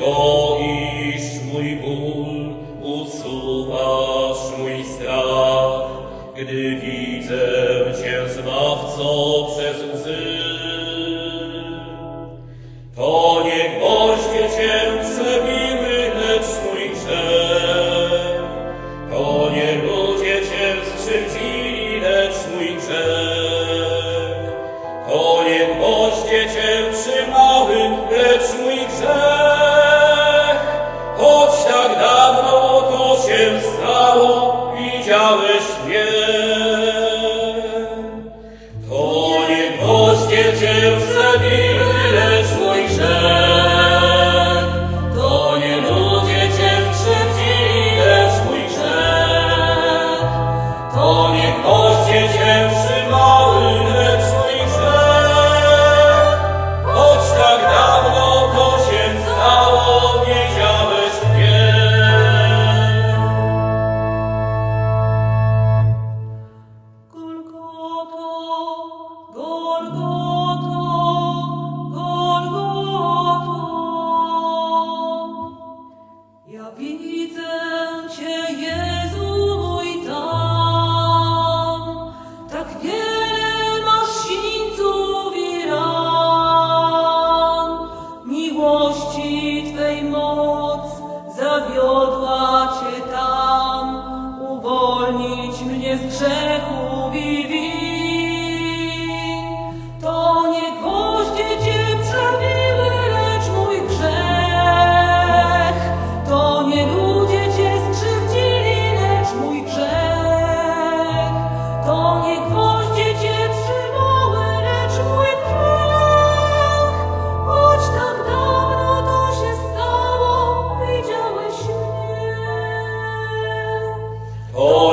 boisz mój ból, usuwasz mój strach, gdy widzę Cię Zbawco przez chciałeś mnie, to nie gwoździe cię zabili, lecz mój grzech. To nie ludzie cię skrzywdzili, lecz mój grzech. To nie gwoździe cię Ja widzę Cię, Jezu mój, tam, tak wiele masz sińców i. Miłości Twej moc zawiodła Cię tam, uwolnić mnie z grzechu. Oh.